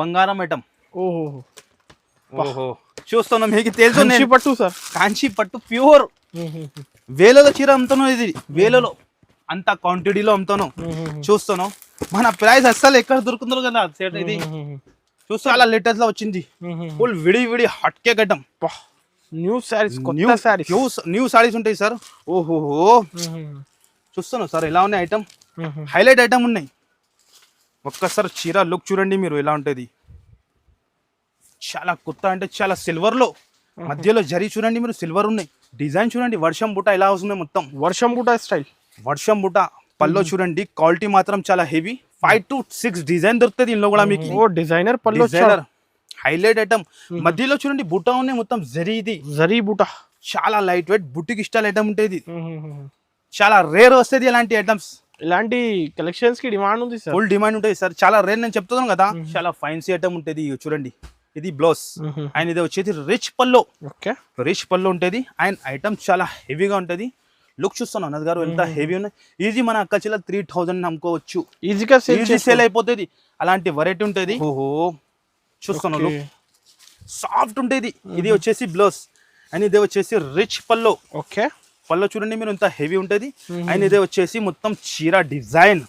బంగారం ఐటమ్. ఓహో. ఓహో. చూస్తున్నాం మీకు తెలుసు కంచి పట్టు సార్. కాంచి పట్టు ప్యూర్ వేలలో చీర అమ్ముతాను ఇది. వేలలో అంత క్వాంటిటీలో అమ్ముతాను. చూస్తాను మన ప్రైస్ అస్సలు ఎక్కడ దొరుకుతుందో కదా set ఇది. చూస్తే అలా లేటెస్ట్లో వచ్చింది. ఫుల్ విడి విడి హట్కే గడ్డం new saris new saris new new saris ఉంటాయి సార్. ఓహోహో. చూస్తాను సార్ ఎలా ఉన్నాయి ఐటమ్ హైలైట్ ఐటమ్ ఉన్నాయి. ఒక్కసారి చీర లుక్ చూడండి మీరు ఎలా ఉంటుంది. చాలా కొత్త అంటే చాలా సిల్వర్లో మధ్యలో జరీ చూడండి మీరు సిల్వర్ ఉన్నాయి. డిజైన్ చూడండి వర్షం బుట్ట ఎలా వస్తుంది మొత్తం. వర్షం బుటా స్టైల్ వర్షం బుట్ట పల్లో చూడండి క్వాలిటీ మాత్రం చాలా heavy five to six design దొరుకుతుంది ఇందులో కూడా మీకు. ఓ డిజైనర్ పళ్ళు డిజైనర్ హైలైట్ ఐటమ్ మధ్యలో చూడండి బుట్ట ఉన్నాయి మొత్తం జరీ ఇది. జరీ బుటా చాలా లైట్ వెయిట్ బుట్టికి ఇష్టాలు ఐటమ్ ఉంటుంది చాలా రేర్ వస్తుంది ఇలాంటి ఐటమ్స్ ఇలాంటి కలెక్షన్స్కి డిమాండ్ ఉంది సార్ ఫుల్ డిమాండ్ ఉంటుంది సార్ చాలా రేర్ నేను చెప్తున్నాను కదా. చాలా ఫైన్సీ ఐటమ్ ఉంటుంది చూడండి. ఇది బ్లౌజ్ అండ్ ఇది వచ్చేది రిచ్ పల్లో ఓకే. రిచ్ పల్లో ఉంటుంది అండ్ ఐటమ్ చాలా హెవీగా ఉంటుంది. లుక్ చూస్తాను అన్నది గారు ఎంత హెవీ ఉన్నాయి. ఈజీ మన అక్క చిల్ల త్రీ థౌజండ్ అమ్ముకోవచ్చు ఈజీగా సేల్ ఈజీ సేల్ అయిపోతుంది. అలాంటి వెరైటీ ఉంటుంది. ఓహో. చూస్తాను Okay. సాఫ్ట్ ఉంటుంది. ఇది వచ్చేసి బ్లౌజ్ అండ్ ఇది వచ్చేసి రిచ్ పల్లో ఓకే. పల్లో చూడండి మీరు ఎంత హెవీ ఉంటుంది. అండ్ ఇదే వచ్చేసి మొత్తం చీర design.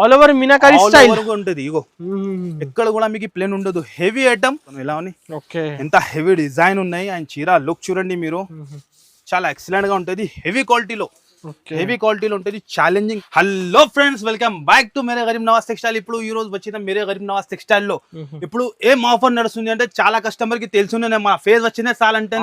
All over meenakari style ఉంటుంది ఇగో. ఎక్కడ కూడా మీకు ప్లేన్ ఉండదు. హెవీ ఐటమ్ ఎలా ఉంది. ఓకే. ఎంత హెవీ డిజైన్ ఉన్నాయి అండ్ చీర లుక్ చూడండి మీరు. చాలా ఎక్సలెంట్గా ఉంటుంది. హెవీ క్వాలిటీలో హెవీ క్వాలిటీలో ఉంటుంది. Challenging hello friends welcome back to Mere Garib Nawaz textile ఇప్పుడు ఈ రోజు వచ్చిన మేరే గరీబ్ నవాజ్ టెక్స్టైల్లో. ఇప్పుడు ఏం ఆఫర్ నడుస్తుంది అంటే చాలా కస్టమర్కి తెలుసు మా ఫేస్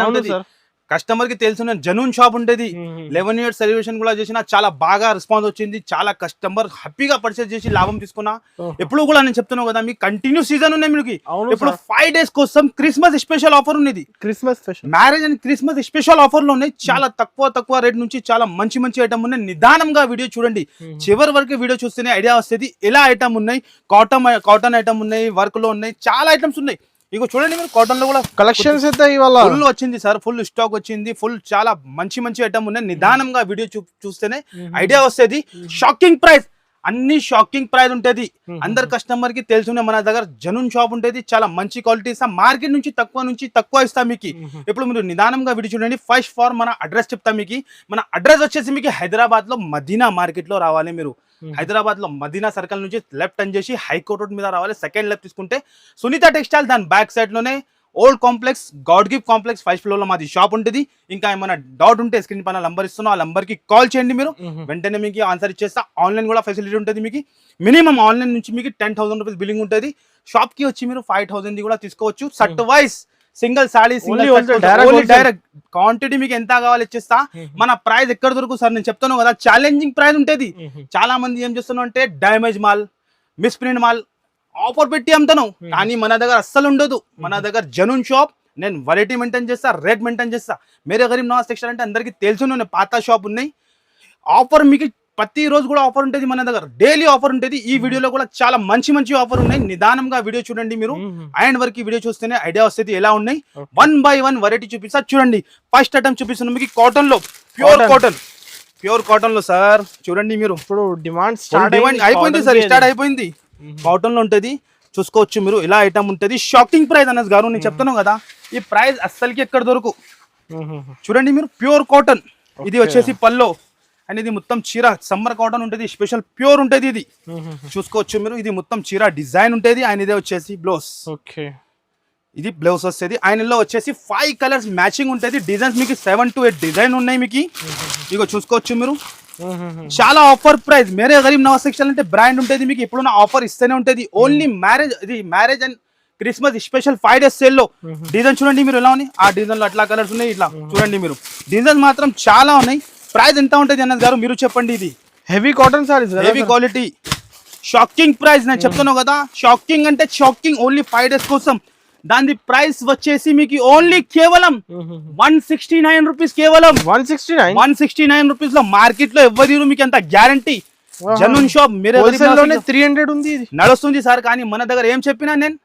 ఉంటుంది. సార్. కస్టమర్కి తెలుసు జనూన్ షాప్ ఉంటుంది లెవెన్ ఇయర్స్ సెలబ్రేషన్ కూడా చేసిన చాలా బాగా రెస్పాన్స్ వచ్చింది. చాలా కస్టమర్ హ్యాపీగా పర్చేస్ చేసి లాభం తీసుకున్నా. ఎప్పుడు కూడా నేను చెప్తున్నాను కదా మీకు కంటిన్యూ సీజన్ ఉన్నాయి మీకు. ఇప్పుడు. ఫైవ్ డేస్ కోసం క్రిస్మస్ స్పెషల్ ఆఫర్ ఉన్నది. Christmas special. Marriage and Christmas special ఆఫర్లో ఉన్నాయి. చాలా తక్కువ తక్కువ రేట్ నుంచి చాలా మంచి మంచి ఐటమ్ ఉన్నాయి. నిదానంగా వీడియో చూడండి. చివరి వరకు వీడియో చూస్తేనే ఐడియా వస్తుంది. ఎలా ఐటమ్ ఉన్నాయి? కాటన్ కాటన్ ఐటమ్ ఉన్నాయి వర్క్లో ఉన్నాయి. చాలా ఐటమ్స్ ఉన్నాయి. ఇగో చూడండి మీరు కాటన్లో కూడా కలెక్షన్స్ అయితే ఇవాళ ఫుల్ వచ్చింది సార్ ఫుల్ స్టాక్ వచ్చింది ఫుల్ చాలా మంచి మంచి ఐటమ్ ఉన్నాయి. నిదానంగా వీడియో చూస్తేనే ఐడియా వస్తుంది. షాకింగ్ ప్రైస్ అన్ని షాకింగ్ ప్రైస్ ఉంటది. అందరు కస్టమర్కి తెలుసునే మన దగ్గర జనూన్ షాప్ ఉంటుంది. చాలా మంచి క్వాలిటీ ఇస్తాం. మార్కెట్ నుంచి తక్కువ నుంచి తక్కువ ఇస్తాం మీకు. ఇప్పుడు మీరు నిదానంగా వీడియో చూడండి. ఫస్ట్ ఫార్ మన అడ్రస్ చెప్తాం మీకు. మన అడ్రస్ వచ్చేసి మీకు హైదరాబాద్లో మదీనా మార్కెట్లో రావాలి మీరు. హైదరాబాద్లో మదీనా సర్కిల్ నుంచి లెఫ్ట్ టర్న్ చేసి హైకోర్ట్ రోడ్ మీద రావాలి. సెకండ్ లెఫ్ట్ తీసుకుంటే సునీత టెక్స్టైల్ దాని back సైడ్లోనే old complex god gift complex first ఫ్లోర్లో మాది షాప్ ఉంటుంది. ఇంకా ఏమైనా డౌట్ ఉంటే స్క్రీన్ పైన నంబర్ ఇస్తున్నా ఆ నంబర్కి కాల్ చేయండి మీరు. వెంటనే మీకు ఆన్సర్ ఇచ్చేస్తా. ఆన్లైన్ కూడా ఫెసిలిటీ ఉంటుంది మీకు. మినిమం ఆన్లైన్ నుంచి మీకు టెన్ థౌసండ్ రూపీస్ బిల్లింగ్ ఉంటుంది. షాప్కి వచ్చి మీరు ఫైవ్ థౌసండ్ కూడా తీసుకోవచ్చు. Set wise single sari single. Direct quantity మీకు ఎంత కావాలి ఇచ్చేస్తా? మన ప్రైస్ ఎక్కడ దొరుకు సార్? నేను చెప్తాను కదా ఛాలెంజింగ్ ప్రైస్ ఉంటుంది. చాలా మంది ఏం చేస్తున్నాం అంటే డ్యామేజ్ మాల్ మిస్ప్రింట్ మాల్ ఆఫర్ పెట్టి అమ్ముతాను. కానీ మన దగ్గర అస్సలు ఉండదు. మన దగ్గర జనూన్ షాప్ నేను వెరైటీ మెయింటైన్ చేస్తా రేట్ మెయింటైన్ చేస్తా. మేరే గరీబ్ నవాజ్ సెక్షన్ అంటే అందరికీ తెలుసు నేను పాత షాప్ ఉన్నాయి. ఆఫర్ మీకు ప్రతి రోజు కూడా ఆఫర్ ఉంటుంది మన దగ్గర. డైలీ ఆఫర్ ఉంటుంది. ఈ వీడియోలో కూడా చాలా మంచి మంచి ఆఫర్ ఉన్నాయి. నిదానంగా వీడియో చూడండి మీరు. అండ్ వరకు వీడియో చూస్తేనే ఐడియా వస్తుంది ఎలా ఉన్నాయి. వన్ బై వన్ వెరైటీ చూపిస్తా. చూడండి. ఫస్ట్ ఐటమ్ చూపిస్తున్నాను మీకు కాటన్లో ప్యూర్. కాటన్ ప్యూర్ కాటన్లో సార్ చూడండి మీరు. ఇప్పుడు డిమాండ్ demand అయిపోయింది సార్ స్టార్ట్ అయిపోయింది. కాటన్లో ఉంటది. చూసుకోవచ్చు మీరు. ఇలా ఐటమ్ ఉంటది. షాకింగ్ ప్రైస్ అన్నది గారు. నేను చెప్తాను కదా. ఈ ప్రైస్ అస్సలకి ఎక్కడ దొరకు? చూడండి మీరు. ప్యూర్ కాటన్ ఇది. వచ్చేసి పల్లో. అండ్ ఇది మొత్తం చీర సమ్మర్ కాటన్ ఉంటుంది స్పెషల్ ప్యూర్ ఉంటుంది ఇది. చూసుకోవచ్చు మీరు ఇది మొత్తం చీర డిజైన్ ఉంటుంది ఆయన ఇదే వచ్చేసి బ్లౌజ్ ఓకే. ఇది బ్లౌజ్ వస్తుంది ఆయనలో వచ్చేసి ఫైవ్ కలర్స్ మ్యాచింగ్ ఉంటుంది డిజైన్స్ మీకు సెవెన్ టు ఎయిట్ డిజైన్ ఉన్నాయి మీకు. ఇగో చూసుకోవచ్చు మీరు. చాలా offer price Mere Garib Nawaz section అంటే బ్రాండ్ ఉంటుంది మీకు ఎప్పుడైనా ఆఫర్ ఇస్తూనే ఉంటుంది. ఓన్లీ మ్యారేజ్ ఇది marriage and Christmas special five days సేల్లో. డిజైన్ చూడండి మీరు ఎలా ఉన్నాయి? ఆ డిజైన్లో అట్లా కలర్స్ ఉన్నాయి ఇట్లా చూడండి మీరు. డిజైన్ మాత్రం చాలా ఉన్నాయి. ప్రైస్ ఎంత ఉంటుంది అన్నది గారు మీరు చెప్పండి ఇది. Heavy cotton saris heavy quality shocking price నేను చెప్తున్నాను కదా. షాకింగ్ అంటే షాకింగ్ ఓన్లీ ఫైవ్ డేస్ కోసం. దాని ప్రైస్ వచ్చేసి మీకు ఓన్లీ కేవలం వన్ సిక్స్టీ నైన్ రూపీస్ కేవలం one sixty nine one sixty nine రూపీస్లో మార్కెట్లో ఎవరు మీకు అంత గ్యారంటీ జనూన్ షాప్ మీరే త్రీ హండ్రెడ్ ఉంది నడుస్తుంది సార్ కానీ మన దగ్గర ఏం చెప్పినా నేను?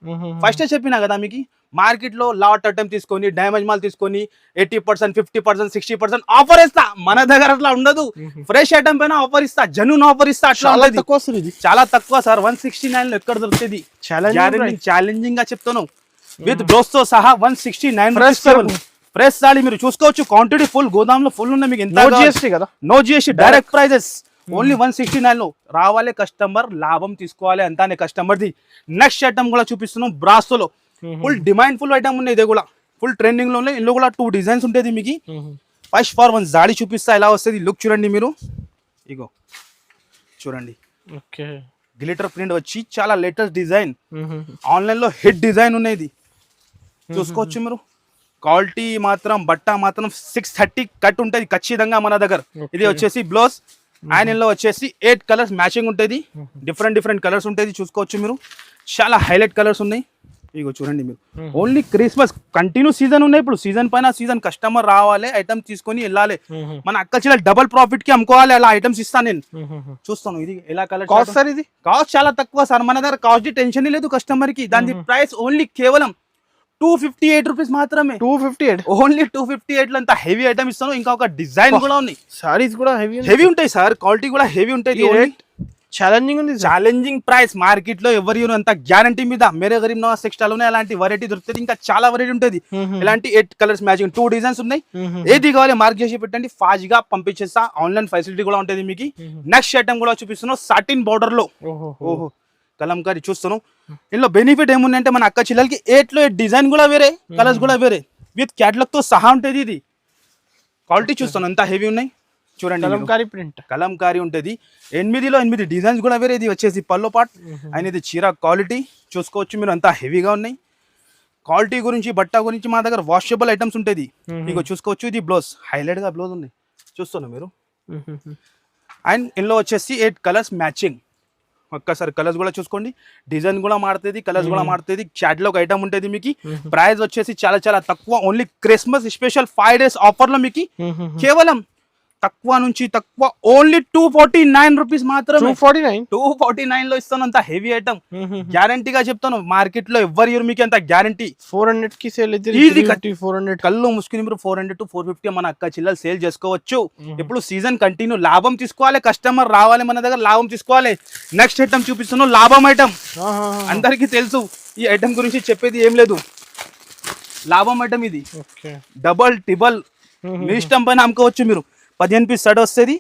ఫస్ట్ చెప్పినా కదా మీకు? మార్కెట్లో లాట్ ఐటమ్ తీసుకొని డ్యామేజ్ మాల్ తీసుకొని eighty percent fifty percent sixty percent offer ఇస్తా. మన దగ్గర అట్లా ఉండదు. ఫ్రెష్ ఐటమ్ పైన ఆఫర్ ఇస్తా. జనూన్ ఆఫర్ ఇస్తా. అట్లా చాలా తక్కువ చాలా సార్. వన్ సిక్స్టీ నైన్లో ఎక్కడ దొరుకుతుంది? ఛాలెంజ్ ఛాలెంజింగ్గా చెప్తాను. విత్ బ్లౌజ్తో సహా one sixty nine. Fresh sari మీరు చూసుకోవచ్చు. క్వాంటిటీ ఫుల్ గోదాం లో ఫుల్ ఉంది మీకు. ఎంత నో? జిఎస్టీ కదా? No GST direct prices only one sixty నైన్లో రావాలి కస్టమర్ లాభం తీసుకోవాలి అంతానే కస్టమర్ ది నెక్స్ట్ ఐటమ్ కూడా చూపిస్తున్నాం బ్రాసోలో ఫుల్ డిమాండ్ ఫుల్ ఐటమ్ ఉన్నాయి ఇది కూడా. ఫుల్ ట్రెండింగ్లో ఉన్నాయి ఇందులో కూడా టూ డిజైన్స్ ఉంటుంది మీకు. ఫస్ట్ ఫార్ వన్ జాడీ చూపిస్తా ఎలా వస్తుంది లుక్ చూడండి మీరు. ఇగో చూడండి. ఓకే. గ్లిటర్ ప్రింట్ వచ్చి చాలా లేటెస్ట్ డిజైన్ ఆన్లైన్లో హిట్ డిజైన్ ఉన్నాయి ఇది చూసుకోవచ్చు మీరు. క్వాలిటీ మాత్రం బట్ట మాత్రం సిక్స్ థర్టీ కట్ ఉంటుంది ఖచ్చితంగా మన దగ్గర. ఇది. వచ్చేసి బ్లౌజ్ ఇందులో వచ్చేసి ఎయిట్ కలర్స్ మ్యాచింగ్ ఉంటుంది. డిఫరెంట్ డిఫరెంట్ కలర్స్ ఉంటుంది. చూసుకోవచ్చు మీరు. చాలా హైలైట్ కలర్స్ ఉన్నాయి. ఇగో చూడండి మీరు. ఓన్లీ క్రిస్మస్ కంటిన్యూ సీజన్ ఉన్నాయి. ఇప్పుడు సీజన్ పైన సీజన్ కస్టమర్ రావాలి ఐటమ్ తీసుకొని వెళ్ళాలి. మన అక్క చిల్ల డబల్ ప్రాఫిట్కి అమ్ముకోవాలి. అలా ఐటమ్స్ ఇస్తాను నేను. చూస్తాను. ఇది ఎలా కలర్ కాస్ట్ సార్ ఇది? కాస్ట్ చాలా తక్కువ సార్. మన దగ్గర కాస్ట్ టెన్షన్ లేదు కస్టమర్కి. దాని ప్రైస్ ఓన్లీ కేవలం టూ ఫిఫ్టీ ఎయిట్ రూపీస్ మాత్రమే. Two fifty eight only two fifty ఎయిట్లో అంత హెవీ ఐటమ్ ఇస్తాను. ఇంకా ఒక డిజైన్ కూడా ఉన్నాయి సారీస్ కూడా హెవీ హెవీ ఉంటాయి సార్ క్వాలిటీ కూడా హెవీ ఉంటాయి ఛాలెంజింగ్ ఉంది ఛాలెంజింగ్ ప్రైస్ మార్కెట్లో ఎవరు అంత గ్యారంటీ మీద మేరే గరీబ్ నవాజ్ టెక్స్టైల్లోనే అలాంటి వెరైటీ దొరుకుతుంది. ఇంకా చాలా వెరైటీ ఉంటుంది. ఇలాంటి eight colours matching two designs ఉన్నాయి. ఏది కావాలి మార్క్ చేసి పెట్టండి. ఫాస్ట్గా పంపించేస్తా. ఆన్లైన్ ఫెసిలిటీ కూడా ఉంటుంది మీకు. నెక్స్ట్ ఐటమ్ కూడా చూపిస్తున్నాం. సాటిన్ బార్డర్లో. ఓహో. కలంకారీ చూస్తున్నాం. ఇందులో బెనిఫిట్ ఏముందంటే మన అక్క చిల్లలకి ఎయిట్లో డిజైన్ కూడా వేరే కలర్స్ కూడా వేరే. విత్ క్యాటలాగ్తో సహా ఉంటుంది ఇది. క్వాలిటీ చూస్తాను ఎంత హెవీ ఉన్నాయి? చూడండి. కలంకారీ ప్రింట్ కలంకారీ ఉంటుంది. ఎనిమిదిలో ఎనిమిది డిజైన్స్ కూడా వేరే ఇది వచ్చేసి పల్లో పాట్. అండ్ ఇది చీర క్వాలిటీ చూసుకోవచ్చు మీరు అంతా హెవీగా ఉన్నాయి. క్వాలిటీ గురించి బట్ట గురించి మా దగ్గర వాషబుల్ ఐటమ్స్ ఉంటుంది. ఇగో చూసుకోవచ్చు ఇది బ్లౌజ్ హైలైట్గా బ్లౌజ్ ఉంది చూస్తున్నా మీరు అండ్ ఇందులో వచ్చేసి ఎయిట్ కలర్స్ మ్యాచింగ్ ఒక్కసారి కలర్స్ కూడా చూసుకోండి. డిజైన్ కూడా మారుతుంది కలర్స్ కూడా మారుతుంది. చాట్లో ఒక ఐటమ్ ఉంటుంది మీకు. ప్రైస్ వచ్చేసి చాలా చాలా తక్కువ. Only Christmas special five days ఆఫర్లో మీకు కేవలం తక్కువ నుంచి తక్కువ only two forty nine rupees two మాత్రమే. ఫార్టీ నైన్ టూ ఫార్టీ నైన్లో ఇస్తాను అంత హెవీ ఐటమ్ గ్యారంటీగా చెప్తాను మార్కెట్లో ఎవరు ఇయర్ మీకు అంత గ్యారంటీ ఫోర్ హండ్రెడ్కి సేల్ cut. ఫోర్ హండ్రెడ్ కళ్ళు ముసుకుని మీరు four hundred to four fifty మన అక్క చిల్లలు సేల్ చేసుకోవచ్చు. ఇప్పుడు సీజన్ కంటిన్యూ లాభం తీసుకోవాలి కస్టమర్ రావాలి మన దగ్గర లాభం తీసుకోవాలి. నెక్స్ట్ ఐటమ్ చూపిస్తున్నాను లాభం ఐటమ్ అందరికీ తెలుసు ఈ ఐటమ్ గురించి చెప్పేది ఏం లేదు. లాభం ఐటమ్ ఇది. డబల్ టిబల్ మీ ఇష్టం పైన అమ్ముకోవచ్చు మీరు. పదిహేను పీస్ షర్ట్ వస్తుంది.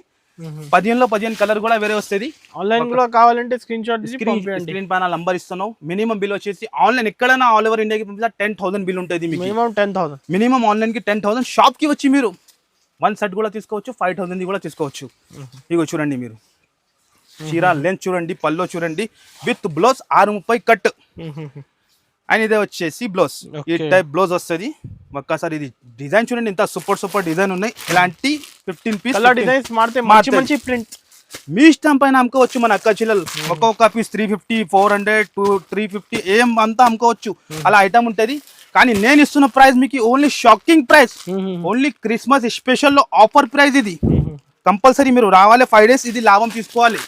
పదిహేనులో పదిహేను కలర్ కూడా వేరే వస్తుంది. ఆన్లైన్ కూడా కావాలంటే స్క్రీన్ షాట్ స్క్రీన్ పైన నంబర్ ఇస్తున్నావు మినిమం బిల్ వచ్చేసి ఆన్లైన్ ఎక్కడైనా ఆల్ ఓవర్ ఇండియాకి పంపిస్తే టెన్ థౌసండ్ బిల్ ఉంటుంది మినిమం టెన్ థౌసండ్ మినిమం ఆన్లైన్కి టెన్ థౌసండ్ షాప్కి వచ్చి మీరు వన్ సెట్ కూడా తీసుకోవచ్చు ఫైవ్ థౌసండ్ కూడా తీసుకోవచ్చు. ఇగో చూడండి మీరు. చీర లెంత్ చూడండి పల్లో చూడండి విత్ బ్లౌజ్ ఆరు ముప్పై కట్ అండ్ ఇదే వచ్చేసి బ్లౌజ్. ఈ. టైప్ బ్లౌజ్ వస్తుంది. ఒక్కసారి ఇది డిజైన్ చూడండి ఇంత సూపర్ సూపర్ డిజైన్ ఉన్నాయి. ఇలాంటి ఫిఫ్టీన్ పీస్ డిజైన్స్ మారితే మంచి. మంచి ప్రింట్ మీ ఇష్టం పైన అమ్ముకోవచ్చు మన అక్క చిల్లలు. ఒక్కొక్క piece three fifty four hundred two three fifty ఏం అంతా అమ్ముకోవచ్చు. అలా ఐటమ్ ఉంటుంది. కానీ నేను ఇస్తున్న ప్రైస్ మీకు only shocking price only Christmas స్పెషల్లో offer price ఇది. కంపల్సరీ మీరు రావాలి ఫైవ్ డేస్ ఇది లాభం తీసుకోవాలి.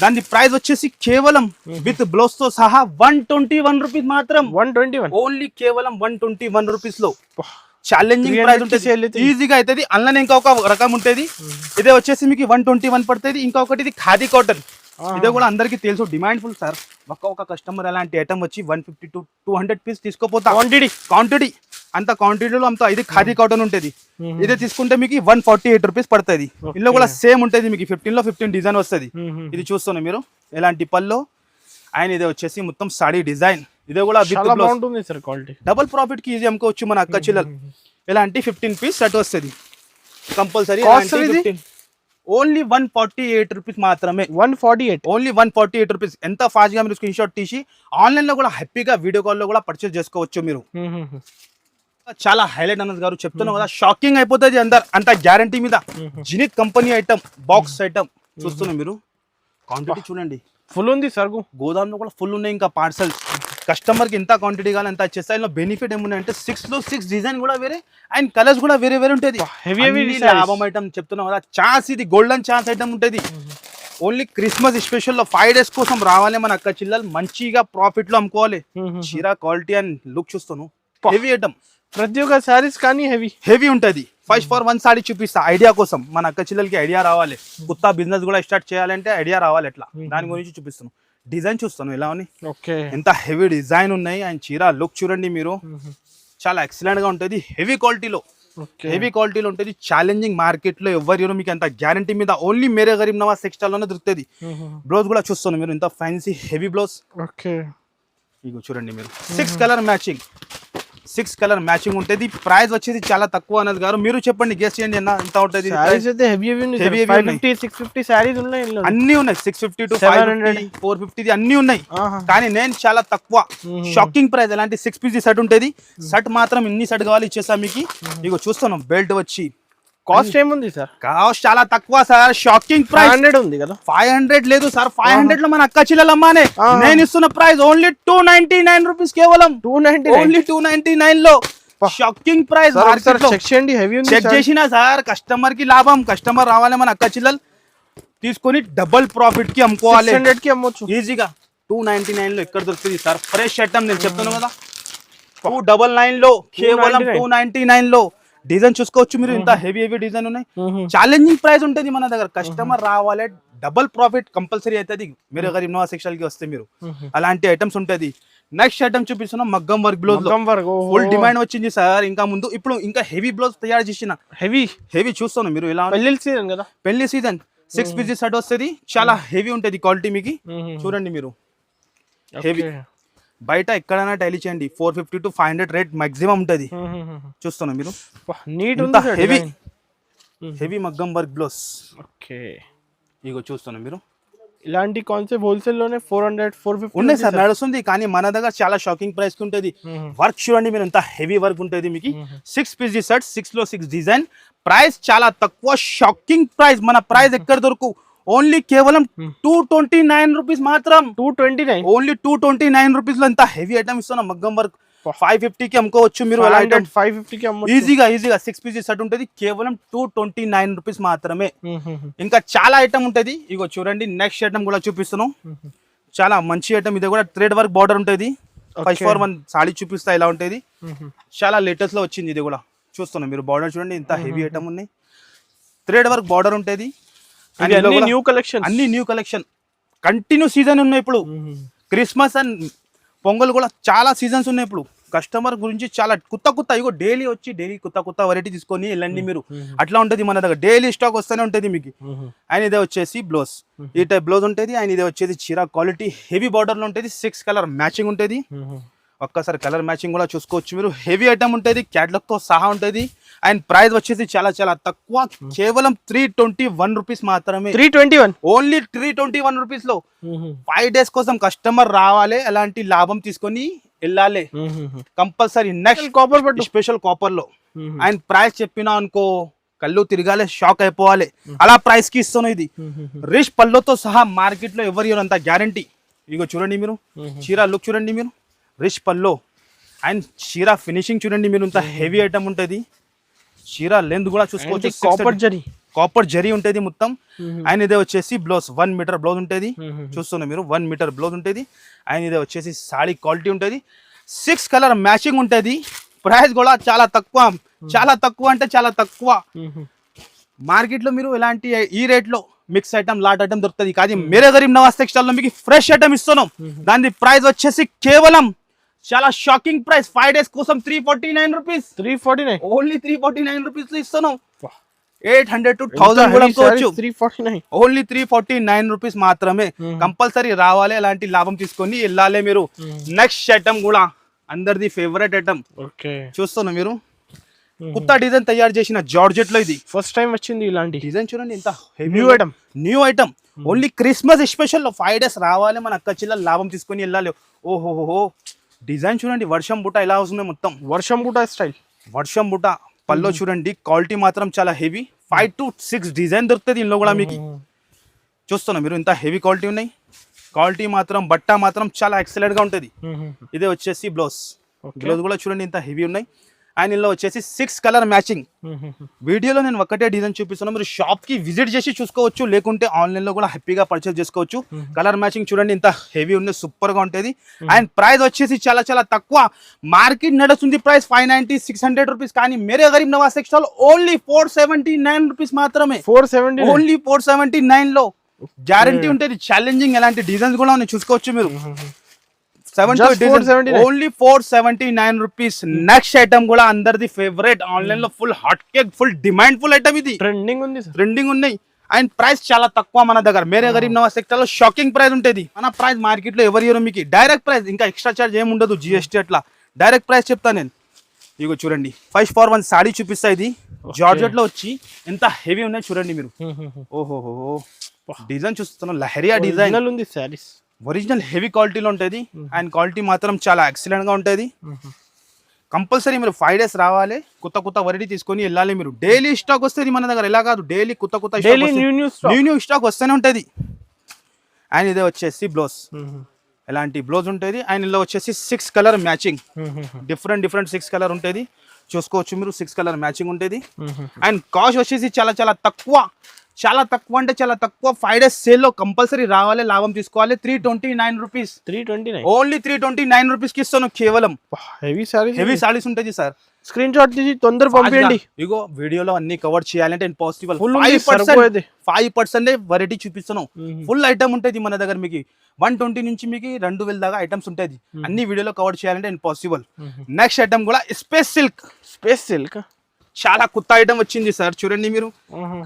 దాని ప్రైస్ వచ్చేసి కేవలం విత్ బ్లౌజ్తో సహా వన్ ట్వంటీ వన్ రూపీస్ మాత్రం. One twenty one. ఓన్లీ కేవలం వన్ ట్వంటీ వన్ రూపీస్లో ఛాలెంజింగ్ 300 ప్రైస్ ఉంటుంది ఈజీగా అవుతుంది అందులో ఇంకొక రకం ఉంటుంది. ఇదే వచ్చేసి మీకు వన్ ట్వంటీ వన్ పడుతుంది. ఇంకొకటి ఇది ఖాదీ కాటన్. ఇదే కూడా అందరికీ తెలుసు. డిమాండ్ ఫుల్ సార్ ఒక్క ఒక కస్టమర్ అలాంటి ఐటమ్ వచ్చి one fifty to two hundred piece తీసుకోపోతా. Quantity quantity అంత క్వాంటిటీలో అంత ఇది ఖాదీ కాటన్ ఉంటుంది. ఇదే తీసుకుంటే మీకు వన్ ఫార్టీ ఎయిట్ రూపీస్ పడుతుంది. ఇందులో కూడా సేమ్ ఉంటుంది మీకు. ఫిఫ్టీన్లో ఫిఫ్టీన్ డిజైన్ వస్తుంది. ఇది చూస్తున్నా మీరు. ఎలాంటి పల్లో అండ్ ఇదే వచ్చేసి మొత్తం సాడీ డిజైన్. ఇదే కూడా డబుల్ ప్రాఫిట్కి ఈజీ అమ్ముకోవచ్చు మన అక్క చిల్లలు. ఇలాంటి ఫిఫ్టీన్ పీస్ సెట్ వస్తుంది. Compulsory? Only one forty eight rupees మాత్రమే one forty eight only one forty eight rupees ఎంత ఫాస్ట్గా మీరు స్క్రీన్ షాట్ తీసి ఆన్లైన్లో కూడా హ్యాపీగా వీడియో కాల్లో కూడా పర్చేస్ చేసుకోవచ్చు మీరు. చాలా హైలైట్ అన్నది గారు చెప్తున్నాం కదా. షాకింగ్ అయిపోతుంది అందరు. అంత గ్యారంటీ మీద. Zenith company item box item చూస్తున్నాం మీరు. క్వాంటిటీ చూడండి. ఫుల్ ఉంది సరుకు. గోదాంలో కూడా ఫుల్ ఉన్నాయి ఇంకా పార్సల్స్ కస్టమర్కి ఎంత క్వాంటిటీ కావాలి ఎంత వచ్చేస్తాయి ఇందులో బెనిఫిట్ ఏమున్నాయంటే సిక్స్లో సిక్స్ డిజైన్ కూడా వేరే అండ్ కలర్స్ కూడా వేరే వేరే ఉంటుంది. అన్ని sarees. లాభం ఐటమ్ చెప్తున్నాం కదా. ఛాన్స్ ఇది గోల్డెన్ ఛాన్స్ ఐటమ్ ఉంటుంది. ఓన్లీ క్రిస్మస్ స్పెషల్లో ఫైవ్ డేస్ కోసం రావాలి మన అక్క చిల్లలు. మంచిగా ప్రాఫిట్లో అమ్ముకోవాలి. చీర క్వాలిటీ అండ్ లుక్ చూస్తాను. హెవీ ఐటమ్ ప్రతి ఒక్క శారీస్ కానీ హెవీ హెవీ ఉంటది. ఫస్ట్ ఫర్ వన్ సారీ చూపిస్తా. ఐడియా కోసం. మన అక్క చిల్లలకి ఐడియా రావాలి. కొత్త బిజినెస్ కూడా స్టార్ట్ చేయాలంటే ఐడియా రావాలి ఎట్లా? దాని గురించి చూపిస్తాను డిజైన్ చూస్తాను. ఎలా ఉంది ఓకే. ఎంత హెవీ డిజైన్ ఉన్నాయి. అండ్ చీర లుక్ చూడండి మీరు. చాలా ఎక్సలెంట్గా ఉంటుంది. హెవీ క్వాలిటీలో హెవీ క్వాలిటీలో ఉంటుంది. ఛాలెంజింగ్ మార్కెట్లో ఎవరు మీకు అంత గ్యారంటీ మీద ఓన్లీ మేరే గరీబ్ నవాజ్ టెక్స్టైల్లోనే దొరుకుతుంది. బ్లౌజ్ కూడా చూస్తాను మీరు. ఇంత ఫ్యాన్సీ హెవీ బ్లౌజ్ ఓకే. ఇగో చూడండి మీరు. Six colour matching six colour matching ఉంటుంది. ప్రైస్ వచ్చేది చాలా తక్కువ అన్నది గారు. మీరు చెప్పండి గెస్ట్ చేయండి అన్న ఎంత ఉంటుంది. అన్ని ఉన్నాయి. Six fifty to five 700. Four fifty అన్ని ఉన్నాయి. కానీ నేను చాలా తక్కువ. షాకింగ్ ప్రైస్ ఎలాంటి సిక్స్ పీస్ సెట్ ఉంటుంది. సెట్ మాత్రం ఇన్ని సెట్ కావాలి ఇచ్చేసా మీకు. ఇగో చూస్తాను బెల్ట్ వచ్చి కాస్ట్ ఏముంది సార్? కాస్ట్ చాలా తక్కువ సార్. షాకింగ్ ప్రైస్ హండ్రెడ్ ఉంది కదా? ఫైవ్ హండ్రెడ్ లేదు సార్. ఫైవ్ హండ్రెడ్లో మన అక్క ఆహా. నేను ఇస్తున్న price only two ninety nine rupees కేవలం two ninety only two ninety నైన్లో షాకింగ్ ప్రైస్ చెక్ చేయండి హెవీ చెక్ చేసిన సార్ కస్టమర్కి లాభం. కస్టమర్ రావాలి మన అక్క చిల్లలు. తీసుకొని డబుల్ ప్రాఫిట్కి అమ్ముకోవాలి. హండ్రెడ్కి అమ్మొచ్చు. ఈజీగా టూ నైన్టీ నైన్లో ఎక్కడ దొరుకుతుంది సార్? ఫ్రెష్ ఐటమ్ నేను చెప్తున్నాను కదా. టూ డబల్ నైన్లో కేవలం 299. టూ నైన్టీ నైన్లో. డిజైన్ చూసుకోవచ్చు మీరు ఇంత హెవీ హెవీ డిజైన్ ఉన్నాయి. ఛాలెంజింగ్ ప్రైస్ ఉంటుంది మన దగ్గర. కస్టమర్ రావాలి డబల్ ప్రాఫిట్ కంపల్సరీ అవుతుంది మీరు గరీబ్ నవా సెక్షన్కి వస్తే మీరు. అలాంటి ఐటమ్స్ ఉంటుంది. నెక్స్ట్ ఐటమ్ చూపిస్తున్నాం మగ్గం వర్క్ బ్లౌజ్ ఫుల్ డిమాండ్ వచ్చింది సార్ ఇంకా ముందు. ఇప్పుడు ఇంకా హెవీ బ్లౌజ్ తయారు చేసిన. హెవీ హెవీ చూస్తాను మీరు ఇలా పెళ్ళిళ్ళ సీజన్ కదా? పెళ్ళి సీజన్ సిక్స్ పీసెస్ సెట్ వస్తుంది. చాలా హెవీ ఉంటుంది క్వాలిటీ మీకు. చూడండి మీరు. Heavy. బయట ఎక్కడైనా టైలీ చేయండి four fifty to five hundred rate maximum ఉంటుంది. చూస్తున్నా మీరు. Neat heavy. హెవీ మగ్గం వర్క్ బ్లౌజ్ ఓకే. ఇగో చూస్తున్నా మీరు. ఇలాంటి కాన్సెప్ట్ హోల్సేల్లోనే ఫోర్ హండ్రెడ్ ఫోర్ ఫిఫ్టీ ఉన్నాయి సార్ నడుస్తుంది. కానీ మన దగ్గర చాలా షాకింగ్ ప్రైస్ ఉంటుంది. వర్క్ చూడండి మీరు ఎంత హెవీ వర్క్ ఉంటుంది మీకు. సిక్స్ పీస్ సెట్ సిక్స్లో సిక్స్ డిజైన్ ప్రైస్ చాలా తక్కువ షాకింగ్ ప్రైస్ మన ప్రైస్ ఎక్కడ దొరకు ఓన్లీ కేవలం టూ ట్వంటీ నైన్ రూపీస్ మాత్రం. Two twenty nine only two twenty nine రూపీస్లో ఎంత హెవీ ఐటమ్ ఇస్తున్నా మగ్గం వర్క్ ఫైవ్ ఫిఫ్టీ కి అమ్ముకోవచ్చు మీరు ఫైవ్ ఫైవ్ ఫిఫ్టీకి ఈజీగా ఈజీగా సిక్స్ పీసెస్ సెట్ ఉంటుంది. కేవలం టూ ట్వంటీ నైన్ రూపీస్ మాత్రమే ఇంకా చాలా ఐటమ్ ఉంటుంది. ఇగో చూడండి నెక్స్ట్ ఐటమ్ కూడా చూపిస్తున్నాం. చాలా మంచి ఐటమ్ ఇది కూడా థ్రెడ్ వర్క్ బార్డర్ ఉంటుంది. ఫస్ట్ ఫోర్ వన్ సాడీ చూపిస్తా ఇలా ఉంటుంది. చాలా లేటెస్ట్లో వచ్చింది ఇది కూడా. చూస్తున్నాం మీరు. బార్డర్ చూడండి ఇంత హెవీ ఐటమ్ ఉన్నాయి. థ్రెడ్ వర్క్ బార్డర్ ఉంటుంది. కూడా న్యూ కలెక్షన్ అన్ని న్యూ కలెక్షన్ కంటిన్యూ సీజన్ ఉన్నాయి ఇప్పుడు. క్రిస్మస్ అండ్ పొంగల్ కూడా చాలా సీజన్స్ ఉన్నాయి ఇప్పుడు. కస్టమర్ గురించి చాలా కొత్త కొత్త ఇగో డైలీ వచ్చి డైలీ కొత్త కొత్త వెరైటీ తీసుకొని వెళ్ళండి మీరు. అట్లా ఉంటుంది మన దగ్గర. డైలీ స్టాక్ వస్తూనే ఉంటుంది మీకు. ఆయన ఇదే వచ్చేసి బ్లౌజ్ ఈ టైప్ బ్లౌజ్ ఉంటుంది. ఆయన ఇదే వచ్చేసి చీర. క్వాలిటీ హెవీ బార్డర్లో ఉంటుంది. సిక్స్ కలర్ మ్యాచింగ్ ఉంటుంది. ఒక్కసారి కలర్ మ్యాచింగ్ కూడా చూసుకోవచ్చు మీరు. హెవీ ఐటమ్ ఉంటుంది క్యాట్లాగ్తో సహా ఉంటుంది. అండ్ ప్రైస్ వచ్చేసి చాలా చాలా తక్కువ. కేవలం త్రీ ట్వంటీ వన్ రూపీస్ మాత్రమే. Three twenty one only three twenty one రూపీస్లో ఫైవ్ డేస్ కోసం కస్టమర్ రావాలి అలాంటి లాభం తీసుకొని వెళ్ళాలి. కంపల్సరీ నెక్స్ట్ కాపర్ పట్టు. స్పెషల్ కాపర్లో. అండ్ ప్రైస్ చెప్పినా అనుకో కళ్ళు తిరగాలి షాక్ అయిపోవాలి. అలా ప్రైస్కి ఇస్తాను ఇది. రిష్ పళ్ళతో సహా మార్కెట్లో ఎవరు అంత గ్యారంటీ ఇగో చూడండి మీరు. చీర లుక్ చూడండి మీరు. రిష్ పల్లో. అండ్ చీర ఫినిషింగ్ చూడండి మీరు ఇంత హెవీ ఐటమ్ ఉంటుంది. చీర లెంత్ కూడా చూసుకోవచ్చు. కాపర్ జరీ. కాపర్ జరీ ఉంటుంది మొత్తం. అండ్ ఇదే వచ్చేసి బ్లౌజ్ వన్ మీటర్ బ్లౌజ్ ఉంటుంది. చూస్తున్నా మీరు వన్ మీటర్ బ్లౌజ్ ఉంటుంది. అండ్ ఇదే వచ్చేసి సాడీ క్వాలిటీ ఉంటుంది. సిక్స్ కలర్ మ్యాచింగ్ ఉంటుంది. ప్రైస్ కూడా చాలా తక్కువ. చాలా తక్కువ అంటే చాలా తక్కువ. మార్కెట్లో మీరు ఇలాంటి ఈ రేట్లో మిక్స్ ఐటమ్ లాట్ ఐటమ్ దొరుకుతుంది కానీ మేరే గరీబ్ నవాజ్ టెక్స్టైల్లో మీకు ఫ్రెష్ ఐటమ్ ఇస్తున్నాం. దాని ప్రైస్ వచ్చేసి కేవలం చాలా షాకింగ్ ప్రైస్ ఫైవ్ డేస్ కోసం three forty nine rupees three forty nine only three forty nine rupees ఇస్తున్నాం ఎయిట్ హండ్రెడ్ టు థౌసండ్ కూడా అమ్ముకోవచ్చు three forty nine only three forty nine rupees మాత్రమే. కంపల్సరీ రావాలి అలాంటి లాభం తీసుకొని వెళ్ళాలి మీరు. నెక్స్ట్ ఐటమ్ కూడా అందరిది ఫేవరెట్ ఐటమ్ ఓకే. చూస్తున్నా మీరు? కొత్త డిజైన్ తయారు చేసిన జార్జెట్లో ఇది. ఫస్ట్ టైం వచ్చింది ఇలాంటి. డిజైన్ చూడండి ఎంత New item. New item only Christmas స్పెషల్లో five days రావాలి మన అక్క చిల్ల లాభం తీసుకొని వెళ్ళాలి. ఓహోహో డిజైన్ చూడండి వర్షం బుట్ట ఎలా వస్తుంది మొత్తం. వర్షం కూడా స్టైల్ వర్షం బుట్ట పల్లో చూడండి క్వాలిటీ మాత్రం చాలా heavy. Five to six design దొరుకుతుంది ఇందులో కూడా మీకు. చూస్తున్నా మీరు ఇంత హెవీ క్వాలిటీ ఉన్నాయి. క్వాలిటీ మాత్రం బట్ట మాత్రం చాలా ఎక్సలెంట్గా ఉంటుంది. ఇదే వచ్చేసి బ్లౌజ్. బ్లౌజ్ కూడా చూడండి ఇంత హెవీ ఉన్నాయి. అండ్ ఇందులో వచ్చేసి సిక్స్ కలర్ మ్యాచింగ్. వీడియోలో నేను ఒక్కటే డిజైన్ చూపిస్తున్నాను మీరు షాప్కి విజిట్ చేసి చూసుకోవచ్చు లేకుంటే ఆన్లైన్లో కూడా హ్యాపీగా పర్చేస్ చేసుకోవచ్చు. కలర్ మ్యాచింగ్ చూడండి ఇంత హెవీ ఉంది సూపర్గా ఉంటుంది అండ్ ప్రైస్ వచ్చేసి చాలా చాలా తక్కువ. మార్కెట్ నడుస్తుంది price five ninety six hundred rupees కానీ Mere Garib Nawaz section only four seventy nine rupees మాత్రమే. Four seventy only four seventy నైన్లో. గ్యారంటీ ఉంటుంది ఛాలెంజింగ్ ఎలాంటి డిజైన్స్ కూడా చూసుకోవచ్చు మీరు. Seven Just 479. Only four seventy nine rupees next item కూడా అందరిది ఫేవరెట్ ఆన్లైన్లో full hot cake full demand full item ఇది. ట్రెండింగ్ ఉంది ట్రెండింగ్ ఉన్నాయి. అండ్ ప్రైస్ చాలా తక్కువ మన దగ్గర. మేరే గరీబ్ నవాజ్ సెక్టర్లో షాకింగ్ ప్రైస్ ఉంటుంది. మన ప్రైస్ మార్కెట్లో ఎవరి ఇయర్ మీకు? డైరెక్ట్ ప్రైస్ ఇంకా ఎక్స్ట్రా చార్జ్ ఏమి ఉండదు జిఎస్టీ అట్లా. డైరెక్ట్ ప్రైస్ చెప్తాను నేను. ఇగో చూడండి. ఫైవ్ ఫార్ వన్ సాడీ చూపిస్తా ఇది. జార్జెట్లో వచ్చి ఎంత హెవీ ఉన్నాయి చూడండి మీరు. ఓహోహో. డిజైన్ చూస్తున్నాం. లహరియా డిజైన్ ఉంది శారీస్ ఒరిజినల్ హెవీ క్వాలిటీలో ఉంటుంది. అండ్ క్వాలిటీ మాత్రం చాలా ఎక్సలెంట్గా ఉంటుంది. కంపల్సరీ మీరు ఫైవ్ డేస్ రావాలి. కొత్త కొత్త వరడి తీసుకొని వెళ్ళాలి మీరు. డైలీ స్టాక్ వస్తుంది మన దగ్గర. ఎలా కాదు డైలీ కొత్త కొత్త న్యూ న్యూ స్టాక్ వస్తూనే ఉంటుంది. అండ్ ఇదే వచ్చేసి బ్లౌజ్ ఎలాంటి బ్లౌజ్ ఉంటుంది. అండ్ ఇందులో వచ్చేసి six colour matching different different six colour ఉంటుంది. చూసుకోవచ్చు మీరు సిక్స్ కలర్ మ్యాచింగ్ ఉంటుంది. అండ్ కాస్ట్ వచ్చేసి చాలా చాలా తక్కువ. చాలా తక్కువ అంటే చాలా తక్కువ. ఫైవ్ డేస్ సేల్లో కంపల్సరీ రావాలి లాభం తీసుకోవాలి. Three twenty nine rupees three twenty nine only three twenty nine రూపీస్కి ఇస్తాను కేవలం హెవీ శారీస్ హెవీ సారీస్ ఉంటుంది సార్. స్క్రీన్ షాట్ తీసి తొందర పంపించండి ఇగో వీడియోలో అన్ని కవర్ చేయాలంటే పాసిబుల్ ఫైవ్ సరిపోయేది. ఫైవ్ పర్సెంట్ వెరైటీ చూపిస్తున్నాం ఫుల్ ఐటమ్ ఉంటుంది మన దగ్గర మీకు. వన్ ట్వంటీ నుంచి మీకు రెండు వేల దాకా ఐటమ్స్ ఉంటుంది. అన్ని వీడియోలో కవర్ చేయాలంటే ఇంపాసిబుల్ నెక్స్ట్ ఐటమ్ కూడా స్పేస్ సిల్క్ స్పేస్ సిల్క్ చాలా కొత్త ఐటమ్ వచ్చింది సార్. చూడండి మీరు.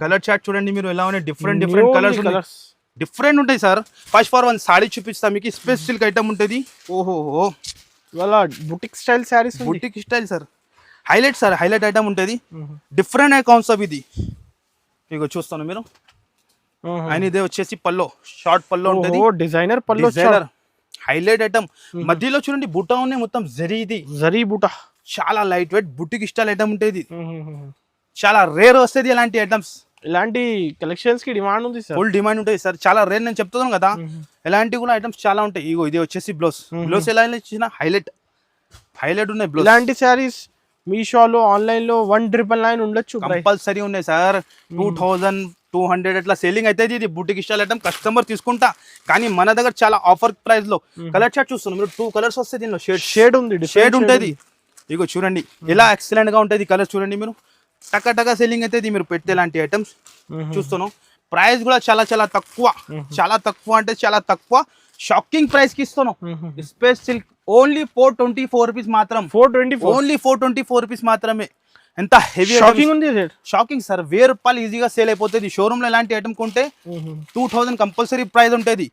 కలర్ చార్ట్ చూడండి మీరు. ఎలా ఉన్నాయి? డిఫరెంట్ డిఫరెంట్ కలర్స్ డిఫరెంట్ ఉంటాయి sir. First for one sari చూపిస్తా మీకు. స్పేస్ సిల్క్ ఐటమ్ ఉంటుంది. ఓహో. ఇవాళ boutique style saris boutique style sir highlight sir highlight item ఉంటుంది. డిఫరెంట్ కాన్సెప్ట్ ఇది. ఇగో చూస్తాను మీరు. అండ్ ఇదే వచ్చేసి పల్లో. షార్ట్ పల్లో ఉంటుంది. డిజైనర్ పళ్ళు డిజైనర్ హైలైట్ ఐటమ్ మధ్యలో చూడండి బుట్ట ఉన్నాయి మొత్తం. జరీ ఇది. జరీ బుట. చాలా లైట్ వెయిట్ బుట్టికి స్టైల్ ఐటమ్ ఉంటుంది చాలా రేర్ వస్తుంది ఇలాంటి ఐటమ్స్ ఇలాంటి కలెక్షన్స్కి డిమాండ్ ఉంది సార్ ఫుల్ డిమాండ్ ఉంటుంది సార్ చాలా రేర్ నేను చెప్తున్నాను కదా. ఇలాంటి కూడా ఐటమ్స్ చాలా ఉంటాయి. ఇగో ఇది వచ్చేసి బ్లౌజ్ బ్లౌజ్ ఎలా ఇచ్చిన హైలైట్ హైలైట్ ఉన్నాయి బ్లౌజ్ ఇలాంటి శారీస్ మీషోలో ఆన్లైన్లో వన్ ట్రిపుల్ నైన్ ఉండొచ్చు. కంపల్సరీ ఉన్నాయి sir two thousand two hundred అట్లా సేలింగ్ అవుతుంది ఇది. బుట్టికి ఇష్టాలు ఐటమ్ కస్టమర్ తీసుకుంటా. కానీ మన దగ్గర చాలా ఆఫర్ ప్రైస్లో. కలర్ చార్ట్ చూస్తున్నాం. మీరు టూ కలర్స్ వస్తాయి దీనిలో. షేడ్ షేడ్ ఉంది షేడ్ ఉంటుంది. ఇగో చూడండి ఎలా ఎక్సలెంట్గా ఉంటుంది కలర్ చూడండి మీరు. టక టక సెల్లింగ్ అయితే మీరు పెట్టే లాంటి ఐటమ్స్ చూస్తున్నాం. ప్రైస్ కూడా చాలా చాలా తక్కువ చాలా తక్కువ అంటే చాలా తక్కువ. షాకింగ్ ప్రైస్కి ఇస్తున్నాం. Space silk only four twenty four rupees మాత్రం. Four twenty only four twenty four rupees మాత్రమే. ఎంత హెవీ షాకింగ్ ఉంది షాకింగ్ సార్ వెయ్యి రూపాయలు ఈజీగా సేల్ అయిపోతుంది. షోరూమ్లో ఎలాంటి ఐటమ్ కొంటే టూ థౌసండ్ కంపల్సరీ ప్రైస్ ఉంటుంది.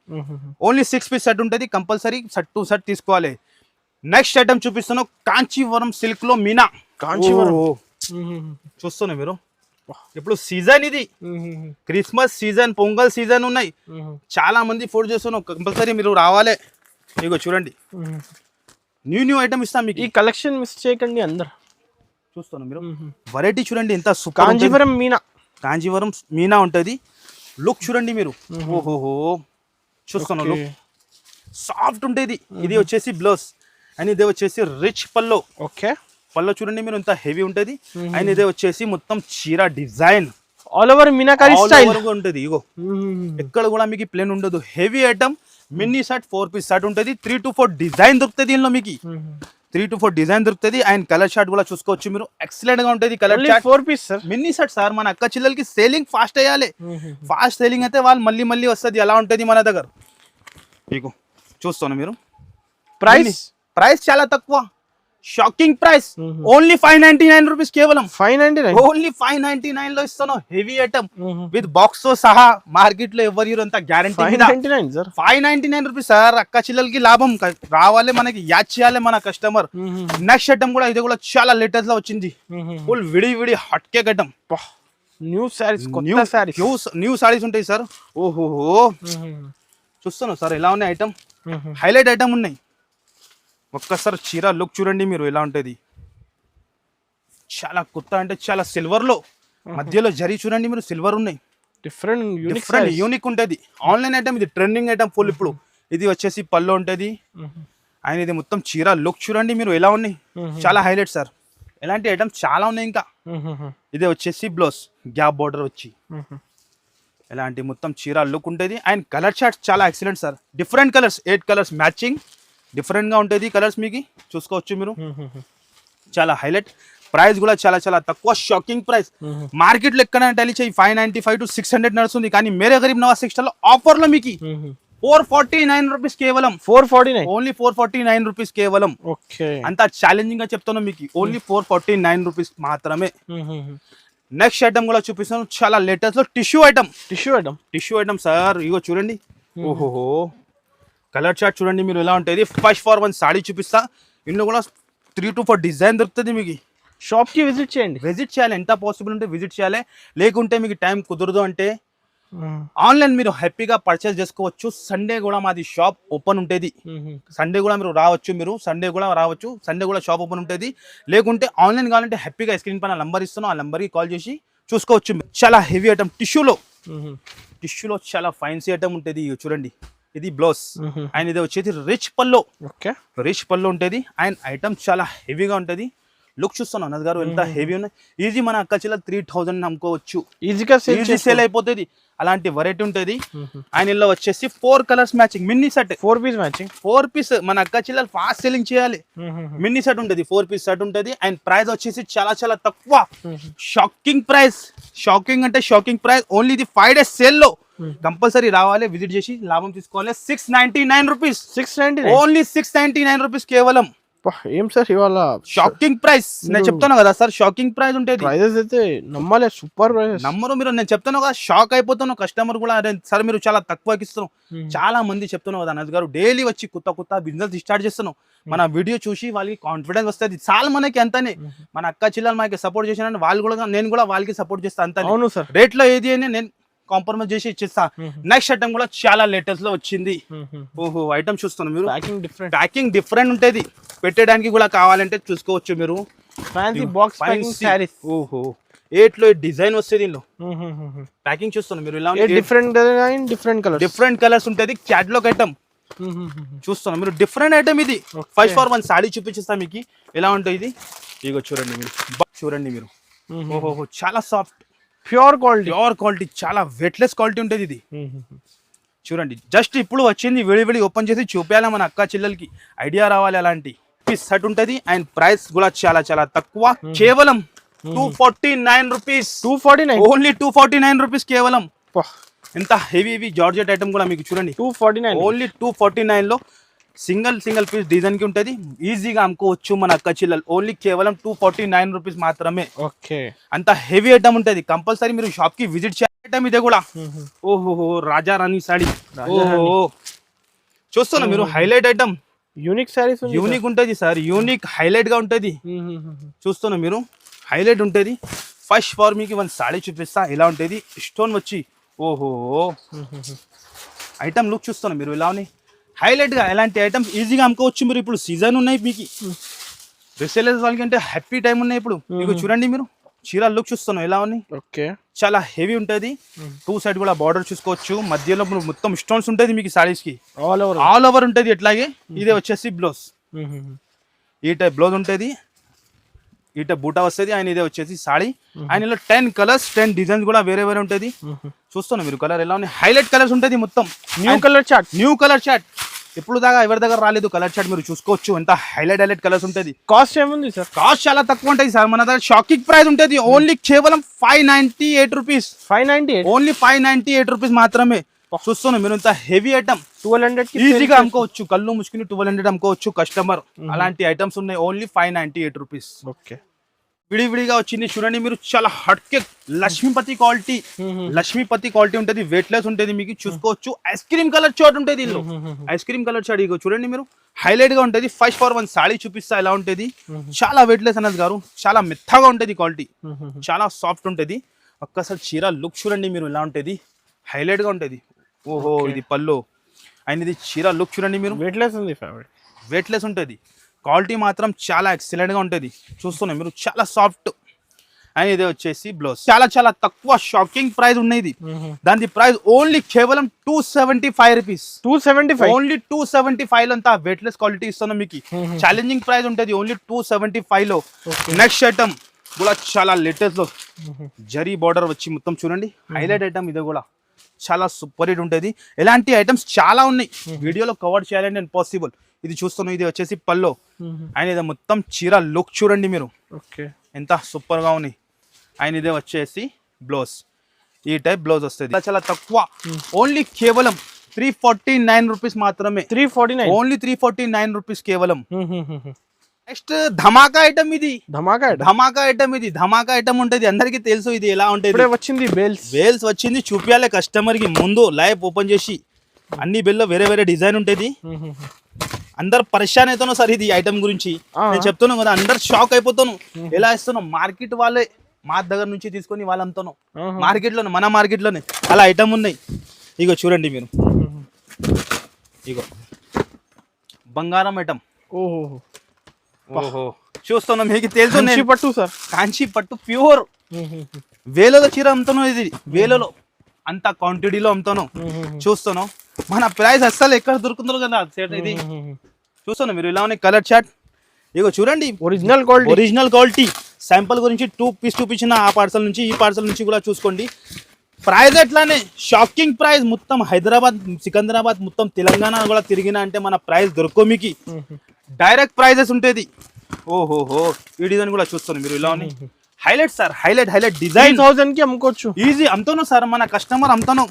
ఓన్లీ సిక్స్ పీస్ సెట్ ఉంటుంది. కంపల్సరీ సెట్ టు సెట్ తీసుకోవాలి. నెక్స్ట్ ఐటమ్ చూపిస్తున్నాను కాంచీవరం సిల్క్లో మీనా. కాంచీవరం. ఓ, చూస్తున్నా మీరు. ఇప్పుడు సీజన్ ఇది. క్రిస్మస్ సీజన్ పొంగల్ సీజన్ ఉన్నాయి. చాలా మంది ఫోన్ చేస్తున్నాం కంపల్సరీ మీరు రావాలి. ఇగో చూడండి. న్యూ న్యూ ఐటమ్ ఇస్తాం మీకు. ఈ కలెక్షన్ మిస్ చేయకండి అందరు. చూస్తున్నాం మీరు. వెరైటీ చూడండి ఎంత కాంజీవరం మీనా. కాంజీవరం మీనా ఉంటుంది. లుక్ చూడండి మీరు. ఓహోహో. చూస్తున్నాం లుక్ సాఫ్ట్ ఉంటుంది. ఇది వచ్చేసి బ్లౌజ్ అండ్ ఇదే వచ్చేసి రిచ్ పల్లో ఓకే పల్లో చూడండి మీరు ఎంత హెవీ ఉంటుంది. అండ్ ఇదే వచ్చేసి మొత్తం చీర design all over meenakari style ఉంటుంది ఇగో. ఎక్కడ కూడా మీకు ప్లేన్ ఉండదు. Heavy item mini shirt four piece shirt ఉంటుంది. త్రీ టు ఫోర్ డిజైన్ దొరుకుతుంది దీనిలో మీకు. త్రీ టు ఫోర్ డిజైన్ దొరుకుతుంది. అండ్ కలర్ షర్ట్ కూడా చూసుకోవచ్చు మీరు. ఎక్సలెంట్గా ఉంటుంది colour shirt four piece sir mini shirt sir మన అక్క చిల్లలకి సేలింగ్ ఫాస్ట్ అయ్యాలి ఫాస్ట్ సేలింగ్ అయితే వాళ్ళు మళ్ళీ మళ్ళీ వస్తుంది. ఎలా ఉంటుంది మన దగ్గర? మీకు చూస్తాను మీరు. ప్రైస్ ప్రైస్ చాలా తక్కువ. Shocking price only five ninety nine rupees కేవలం. Five ninety nine only five ninety నైన్లో ఇస్తాను హెవీ ఐటమ్ విత్ బాక్స్తో సహా మార్కెట్లో ఎవరు అంత guarantee five ninety nine rupees sir అక్క చిల్లలకి లాభం. రావాలి మనకి యాడ్ చేయాలి మన కస్టమర్ నెక్స్ట్ ఐటమ్ కూడా ఇది కూడా చాలా లేటెస్ట్లో వచ్చింది. ఫుల్ విడి విడి hot cake item new saris new saris new saris ఉంటాయి సార్ ఓహోహో. చూస్తాను సార్ ఎలా ఉన్నాయి ఐటమ్ హైలైట్ ఐటమ్ ఉన్నాయి. ఒక్కసారి చీర లుక్ చూడండి మీరు ఎలా ఉంటుంది? చాలా కొత్త అంటే చాలా సిల్వర్లో మధ్యలో జరీ చూడండి మీరు సిల్వర్ ఉన్నాయి. డిఫరెంట్ యూనిక్ డిఫరెంట్ యూనిక్ ఉంటుంది. ఆన్లైన్ ఐటమ్ ఇది ట్రెండింగ్ ఐటమ్ ఫుల్ ఇప్పుడు. ఇది వచ్చేసి పళ్ళు ఉంటుంది. అండ్ ఇది మొత్తం చీర లుక్ చూడండి మీరు ఎలా ఉన్నాయి? చాలా హైలైట్ సార్ ఇలాంటి ఐటమ్స్ చాలా ఉన్నాయి ఇంకా. ఇదే వచ్చేసి బ్లౌజ్ గ్యాప్ బార్డర్ వచ్చి. ఇలాంటి మొత్తం చీర లుక్ ఉంటుంది. అండ్ కలర్ చార్ట్స్ చాలా excellent sir different colours eight colours matching డిఫరెంట్గా ఉంటుంది కలర్స్ మీకు? చూసుకోవచ్చు మీరు. చాలా హైలైట్. ప్రైస్ కూడా చాలా చాలా తక్కువ. Shocking price. మార్కెట్లో ఎక్కడ టెలి చేయి five ninety five to six hundred నడుస్తుంది. కానీ మేరే గరీబ్ నవాజ్ సిక్స్టర్లో ఆఫర్లో మీకు ఫోర్ ఫార్టీ నైన్ రూపీస్ కేవలం. Four forty nine? Only four forty nine rupees కేవలం. ఓకే. అంత ఛాలెంజింగ్గా చెప్తాను మీకు. Only four forty nine rupees మాత్రమే. నెక్స్ట్ ఐటమ్ కూడా చూపిస్తాను. చాలా లేటెస్ట్లో tissue item tissue item tissue item sir ఇగో చూడండి. ఓహోహో. కలర్ చార్ట్ చూడండి మీరు ఎలా ఉంటుంది. ఫస్ట్ ఫార్ వన్ సాడీ చూపిస్తా. ఇందులో కూడా త్రీ టు ఫోర్ డిజైన్ దొరుకుతుంది మీకు. షాప్కి విజిట్ చేయండి. విజిట్ చేయాలి. ఎంత పాసిబుల్ ఉంటే విజిట్ చేయాలి. లేకుంటే మీకు టైం కుదరదు అంటే ఆన్లైన్ మీరు హ్యాపీగా పర్చేస్ చేసుకోవచ్చు. సండే కూడా మాది షాప్ ఓపెన్ ఉంటుంది. సండే కూడా మీరు రావచ్చు మీరు. సండే కూడా రావచ్చు. సండే కూడా షాప్ ఓపెన్ ఉంటుంది. లేకుంటే ఆన్లైన్ కావాలంటే హ్యాపీగా స్క్రీన్ పైన నంబర్ ఇస్తాను ఆ నెంబర్కి కాల్ చేసి చూసుకోవచ్చు. చాలా హెవీ ఐటమ్ టిష్యూలో టిష్యూలో చాలా ఫైన్సీ ఐటమ్ ఉంటుంది. చూడండి. ఇది బ్లౌజ్. అండ్ ఇది వచ్చేది రిచ్ పల్లో ఓకే. రిచ్ పళ్ళు ఉంటుంది. అండ్ ఐటమ్ చాలా హెవీగా ఉంటుంది. లుక్ చూస్తాను అన్నది గారు ఎంత హెవీ ఉన్నాయి. ఈజీ మన అక్క చిల్ల త్రీ థౌజండ్ అమ్ముకోవచ్చు ఈజీగా సేల్ ఈజీ సేల్ అయిపోతుంది. అలాంటి వెరైటీ ఉంటుంది. అండ్ ఇందులో వచ్చేసి four colours matching mini set four piece matching four piece మన అక్క చిల్లలు ఫాస్ట్ సెల్లింగ్ చేయాలి. మినీ సెట్ ఉంటుంది ఫోర్ పీస్ సెట్ ఉంటుంది. అండ్ ప్రైస్ వచ్చేసి చాలా చాలా తక్కువ. షాకింగ్ ప్రైస్ షాకింగ్ అంటే షాకింగ్ ప్రైస్ ఓన్లీ ఇది ఫైవ్ డేస్ సేల్లో. కంపల్సరీ రావాలి విజిట్ చేసి లాభం తీసుకోవాలి. Six ninety nine rupees six ninety only six ninety nine rupees కేవలం. ఏం సార్ ఇవాళ షాకింగ్ ప్రైస్ నేను చెప్తాను కదా సార్ షాకింగ్ ప్రైస్ ఉంటుంది ప్రైజెస్ అయితే నమ్మాలే సూపర్ ప్రైజెస్ నమ్మరు మీరు నేను చెప్తాను కదా షాక్ అయిపోతాను కస్టమర్ కూడా అరే సార్ మీరు చాలా తక్కువకి ఇస్తున్నాం. చాలా మంది చెప్తున్నావు కదా అన్నది గారు డైలీ వచ్చి కొత్త కొత్త బిజినెస్ స్టార్ట్ చేస్తున్నాం. మన వీడియో చూసి వాళ్ళకి కాన్ఫిడెన్స్ వస్తుంది. చాలా మనకి అంతనే. మన అక్క చిల్లలు మనకి సపోర్ట్ చేసిన వాళ్ళు కూడా నేను కూడా వాళ్ళకి సపోర్ట్ చేస్తా అంత అవును సార్. రేట్లో ఏది అని నేను కాంప్రమైజ్ చేసి ఇచ్చేస్తా. నెక్స్ట్ ఐటమ్ కూడా చాలా లేటెస్ట్లో వచ్చింది. ఓహో ఐటమ్ చూస్తున్నాం మీరు. ప్యాకింగ్ డిఫరెంట్ ప్యాకింగ్ డిఫరెంట్ ఉంటుంది. పెట్టడానికి కూడా కావాలంటే చూసుకోవచ్చు మీరు. ఫ్యాన్సీ బాక్స్ ఓహో. ఎయిట్లో డిజైన్ వస్తుంది దీనిలో ప్యాకింగ్ చూస్తున్నాం మీరు. ఇలా different different colour different colours ఉంటుంది. క్యాట్లాగ్ ఐటమ్ చూస్తున్నాం మీరు. డిఫరెంట్ ఐటమ్ ఇది. ఫస్ట్ ఫార్ వన్ సాడీ చూపించేస్తా మీకు. ఎలా ఉంటుంది ఇది? ఇగో చూడండి మీరు. చూడండి మీరు. ఓహో చాలా soft pure quality. Pure quality చాలా వెట్లెస్ క్వాలిటీ ఉంటుంది ఇది. చూడండి జస్ట్ ఇప్పుడు వచ్చింది విడి విడి ఓపెన్ చేసి చూపించాలి మన అక్క చెల్లెలకి. ఐడియా రావాలి అలాంటి. పీస్ సెట్ ఉంటుంది అండ్ ప్రైస్ కూడా చాలా చాలా తక్కువ. కేవలం two forty nine rupees two forty nine only two forty nine rupees కేవలం ఎంత హెవీ హెవీ జార్జెట్ ఐటమ్ కూడా మీకు చూడండి. Two forty nine only two forty నైన్లో సింగిల్ సింగిల్ పీస్ డిజైన్కి ఉంటుంది. ఈజీగా అమ్ముకోవచ్చు మన అక్క చిల్లలు. ఓన్లీ కేవలం టూ ఫార్టీ నైన్ రూపీస్ మాత్రమే. ఓకే. అంత హెవీ ఐటమ్ ఉంటుంది. కంపల్సరీ మీరు షాప్కి విజిట్ చేయాలి. ఐటమ్ ఇదే కూడా. ఓహో రాజా రాణి సాడీ ఓహో. చూస్తున్నా మీరు highlight item unique saris unique ఉంటుంది సార్. యూనిక్ హైలైట్గా ఉంటుంది. చూస్తున్నా మీరు. హైలైట్ ఉంటుంది. ఫస్ట్ ఫార్ మీకు వన్ సాడీ చూపిస్తా. ఎలా ఉంటుంది? స్టోన్ వచ్చి. ఓహో ఐటమ్ లుక్ చూస్తున్నా మీరు. ఇలా ఉన్నాయి? హైలైట్గా ఎలాంటి ఐటమ్స్ ఈజీగా అమ్ముకోవచ్చు మీరు. ఇప్పుడు సీజన్ ఉన్నాయి మీకు. రిసేలర్స్ వాళ్ళకి అంటే హ్యాపీ టైం ఉన్నాయి ఇప్పుడు. మీకు చూడండి మీరు. చీర లుక్ చూస్తున్నాం. ఎలా ఉన్నాయి? ఓకే. చాలా హెవీ ఉంటుంది. టూ సైడ్ కూడా బార్డర్ చూసుకోవచ్చు. మధ్యలో మొత్తం స్టోన్స్ ఉంటుంది మీకు సారీస్కి. ఆల్ ఓవర్ ఆల్ ఓవర్ ఉంటుంది ఎట్లాగే. ఇదే వచ్చేసి బ్లౌజ్ ఈ టైప్ బ్లౌజ్ ఉంటుంది. ఈ టైప్ బూటా వస్తుంది. ఆయన ఇదే వచ్చేసి సాడీ ఆయన ఇలా టెన్ కలర్స్ టెన్ డిజైన్స్ కూడా వేరే వేరే ఉంటుంది. చూస్తున్నా మీరు. కలర్ ఎలా ఉన్నాయి? హైలైట్ కలర్స్ ఉంటుంది మొత్తం. New colour chart new colour chart ఎప్పుడు దాకా ఎవరి దగ్గర రాలేదు కలర్ చాట్ మీరు చూసుకోవచ్చు. ఎంత హైలైట్ హైలైట్ కలర్స్ ఉంటుంది. కాస్ట్ ఏముంది సార్? కాస్ట్ చాలా తక్కువ ఉంటుంది సార్. మన దగ్గర షాకింగ్ ప్రైస్ ఉంటుంది. ఓన్లీ కేవలం five ninety eight rupees. Five ninety only five ninety eight rupees మాత్రమే. చూస్తున్నా మీరు ఇంత హెవీ ఐటమ్. ట్వెల్వ్ హండ్రెడ్ ఈజీగా అమ్ముకోవచ్చు. కళ్ళు ముసుకుని ట్వెల్వ్ హండ్రెడ్ అమ్ముకోవచ్చు. కస్టమర్ అలాంటి ఐటమ్స్ ఉన్నాయి. Only five ninety eight rupees. Okay. విడివిడిగా వచ్చింది. చూడండి మీరు చాలా హట్కే లక్ష్మీపతి క్వాలిటీ లక్ష్మీపతి క్వాలిటీ ఉంటుంది వెయిట్లెస్ ఉంటుంది మీకు చూసుకోవచ్చు. ఐస్ క్రీమ్ కలర్ చాట్ ఉంటుంది ఇందులో. ఐస్ క్రీమ్ కలర్ చాట్ ఇగో చూడండి మీరు. హైలైట్గా ఉంటుంది ఫస్ట్ ఫార్ వన్ సాడీ చూపిస్తా ఎలా ఉంటుంది. చాలా వెయిట్లెస్ అన్నది గారు. చాలా మెత్తగా ఉంటుంది క్వాలిటీ చాలా సాఫ్ట్ ఉంటుంది. ఒక్కసారి చీర లుక్ చూడండి మీరు ఎలా ఉంటుంది. హైలైట్గా ఉంటుంది. ఓహో ఇది అండ్ ఇది చీర లుక్ చూడండి మీరు. వెయిట్లెస్ ఉంది ఫ్యాబ్రిక్ వెయిట్లెస్ ఉంటుంది. క్వాలిటీ మాత్రం చాలా ఎక్సలెంట్గా ఉంటుంది. చూస్తున్నాం మీరు చాలా సాఫ్ట్ అండ్ ఇది వచ్చేసి బ్లౌజ్. చాలా చాలా తక్కువ షాకింగ్ ప్రైస్ ఉన్నది దాని ప్రైస్ ఓన్లీ కేవలం two seventy five rupees two seventy five only two seventy ఫైవ్లో అంతా వెయిట్లెస్ క్వాలిటీ ఇస్తున్నాం మీకు. ఛాలెంజింగ్ ప్రైస్ ఉంటుంది ఓన్లీ టూ సెవెంటీ ఫైవ్లో నెక్స్ట్ ఐటమ్ కూడా చాలా లేటెస్ట్లో. జరీ బార్డర్ వచ్చి మొత్తం చూడండి. హైలైట్ ఐటమ్ ఇది కూడా. చాలా సూపర్ హిట్ ఉంటుంది. ఇలాంటి ఐటమ్స్ చాలా ఉన్నాయి. వీడియోలో కవర్ చేయాలంటే ఇంపాసిబుల్ ఇది చూస్తున్నాం ఇది వచ్చేసి పల్లో. అండ్ ఇది మొత్తం చీర లుక్ చూడండి మీరు. ఓకే. ఎంత సూపర్గా ఉంది. అండ్ ఇదే వచ్చేసి బ్లౌజ్ ఈ టైప్ బ్లౌజ్ వస్తుంది. చాలా చాలా తక్కువ. ఓన్లీ కేవలం త్రీ ఫార్టీ నైన్ రూపీస్ మాత్రమే three forty nine only three forty nine rupees కేవలం నెక్స్ట్ ధమాకా ఐటమ్ ఇది. ధమాకా. ధమాకా ఐటమ్ ఇది. ధమాకా ఐటమ్ ఉంటది. అందరికి తెలుసు ఇది ఎలా ఉంటుంది. వచ్చింది బేల్స్ వేల్స్ వచ్చింది. చూపించాలి కస్టమర్కి ముందు లైవ్ ఓపెన్ చేసి. అన్ని బిల్లో వేరే వేరే డిజైన్ ఉంటుంది. అందరు పరిశాన్ అవుతాను సార్ ఇది ఐటమ్ గురించి. నేను చెప్తున్నాను కదా అందరు షాక్ అయిపోతాను. ఎలా ఇస్తున్నాం మార్కెట్ వాళ్ళే మా దగ్గర నుంచి తీసుకొని వాళ్ళు అమ్ముతాను మార్కెట్లోనే మన మార్కెట్లోనే అలా ఐటమ్ ఉన్నాయి. ఇగో చూడండి మీరు. ఇగో. బంగారం ఐటమ్ ఓహో. ఓహో. చూస్తున్నాం మీకు తెలుసు నేను. పట్టు సార్. కాంచి పట్టు ప్యూర్. వేలలో చీర అమ్ముతాను ఇది. వేలలో. అంత క్వాంటిటీలో అమ్ముతాను చూస్తాను మన ప్రైస్ అస్సలు ఎక్కడ దొరుకుతుందో కదా set ఇది. చూస్తాను మీరు ఇలా ఉన్నాయి కలర్ చాట్ ఇగో చూడండి original quality original quality sample గురించి టూ పీస్ చూపించిన ఆ పార్సల్ నుంచి ఈ పార్సల్ నుంచి కూడా చూసుకోండి. ప్రైస్ ఎట్లానే? షాకింగ్ ప్రైస్ మొత్తం హైదరాబాద్ సికింద్రాబాద్ మొత్తం తెలంగాణ కూడా తిరిగిన అంటే మన ప్రైస్ దొరకో మీకు. డైరెక్ట్ ప్రైజెస్ ఉంటుంది. ఓహోహో. ఈ డిజైన్ కూడా చూస్తాను మీరు ఇలా highlight sir highlight highlight design థౌసండ్కి అమ్ముకోవచ్చు. ఈజీ అమ్ముతాను సార్ మన customer అమ్ముతాను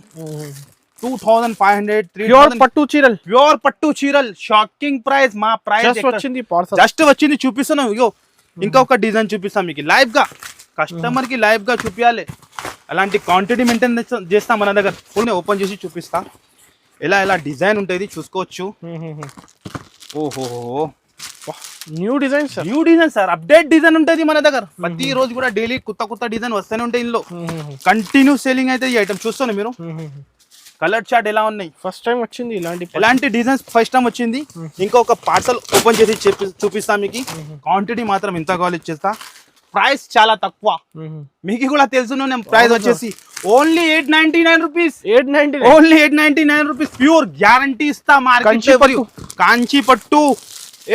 two thousand five hundred pure పట్టు చీరలు. ప్యూర్ పట్టు చీరల్. షాకింగ్ ప్రైస్ మా ప్రైస్ జస్ట్ వచ్చింది జస్ట్ వచ్చింది చూపిస్తాను ఇగో ఇంకొక డిజైన్ చూపిస్తాం మీకు. లైవ్గా. కస్టమర్కి లైవ్గా చూపించాలి అలాంటి క్వాంటిటీ మెయింటైన్ చేస్తాం మన దగ్గర. ఫుల్ ఓపెన్ చేసి చూపిస్తా. ఎలా ఎలా డిజైన్ ఉంటుంది చూసుకోవచ్చు. ఓహో. New design sir new design sir update design ఉంటుంది మన దగ్గర. ప్రతి రోజు కూడా డైలీ కొత్త కొత్త డిజైన్ వస్తూనే ఉంటాయి ఇందులో. కంటిన్యూ సేలింగ్ అయితే ఈ ఐటమ్ చూస్తాను మీరు? కలర్ చార్ట్ ఎలా ఉన్నాయి? ఫస్ట్ టైం వచ్చింది ఇలాంటి. ఎలాంటి డిజైన్స్ ఫస్ట్ టైం వచ్చింది? ఇంకొక పార్సల్ ఓపెన్ చేసి చెప్పి చూపిస్తా మీకు. క్వాంటిటీ మాత్రం ఇంత కావాలి ఇచ్చేస్తా ప్రైస్ చాలా తక్కువ. మీకు కూడా తెలుసు నేను ప్రైస్ వచ్చేసి only eight ninety nine rupees eight ninety only eight ninety nine rupees pure guarantee ఇస్తా మార్కెట్ కాంచి పట్టు.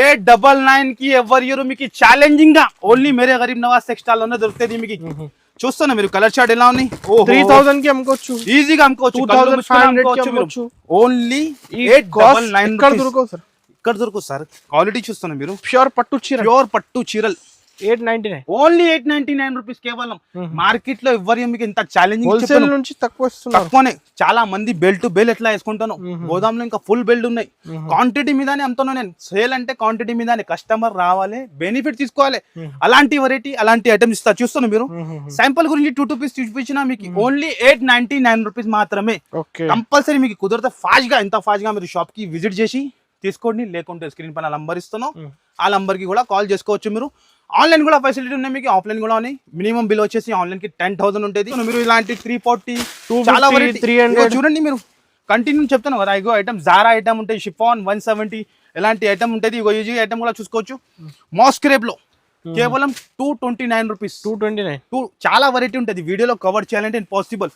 ఎయిట్ డబల్ నైన్కి ఎవరి ఇయర్ మీకు ఛాలెంజింగ్గా. ఓన్లీ మేరే గరీబ్ నవాజ్ టెక్స్టైల్లోనే దొరుకుతుంది మీకు చూస్తున్నా మీరు కలర్ చార్ట్ ఎలా ఉన్నాయి త్రీ థౌసండ్కి అమ్ముకోవచ్చు. ఈజీగా అమ్ముకోవచ్చు 2500 కి అమ్ముకోవచ్చు. ఓన్లీ ఎయిట్ నైన్ ఎక్కడ దొరకవు సార్? ఇక్కడ క్వాలిటీ చూస్తున్నా మీరు. ప్యూర్ పట్టు చీర. ప్యూర్ పట్టు చీరల్. Eight ninety nine. Only eight ninety nine rupees కేవలం. మార్కెట్లో ఎవరి మీకు ఇంత ఛాలెంజింగ్ హోల్సేల్ నుంచి తక్కువ తక్కువనే. చాలా మంది బెల్ట్ టు బెల్ ఎట్లా వేసుకుంటాను? గోదాంలో ఇంకా ఫుల్ బెల్ట్ ఉన్నాయి. క్వాంటిటీ మీదనే అమ్ముతాను నేను. సేల్ అంటే క్వాంటిటీ మీదనే. కస్టమర్ రావాలి బెనిఫిట్ తీసుకోవాలి. అలాంటి వెరైటీ అలాంటి ఐటమ్స్ ఇస్తా. చూస్తాను మీరు? శాంపుల్ గురించి టూ టూ పీస్ చూపించిన మీకు only eight ninety nine rupees మాత్రమే. కంపల్సరీ మీకు కుదిరితే ఫాస్ట్గా ఎంత ఫాస్ట్గా మీరు షాప్కి విజిట్ చేసి తీసుకోండి. లేకుంటే స్క్రీన్ పైన నంబర్ ఇస్తాను ఆ నంబర్కి కూడా కాల్ చేసుకోవచ్చు మీరు. ఆన్లైన్ కూడా ఫెసిలిటీ ఉన్నాయి మీకు. ఆఫ్లైన్ కూడా ఉన్నాయి. మినిమం బిల్ వచ్చేసి ఆన్లైన్కి టెన్ థౌసండ్ ఉంటుంది. మీరు ఇలాంటి త్రీ ఫార్టీ 250, చాలా variety. 300. ఇగో చూడండి మీరు. కంటిన్యూ చెప్తాను కదా. ఇగో ఐటమ్ జారా ఐటమ్ ఉంటాయి షిఫాన్ వన్ సెవెంటీ ఇలాంటి ఐటమ్ ఉంటుంది. ఇగో ఈజీ ఐటమ్ కూడా చూసుకోవచ్చు. మాస్క్రేప్లో కేవలం two twenty nine rupees two twenty nine two చాలా వెరైటీ ఉంటుంది. వీడియోలో కవర్ చేయాలంటే ఇంపాసిబుల్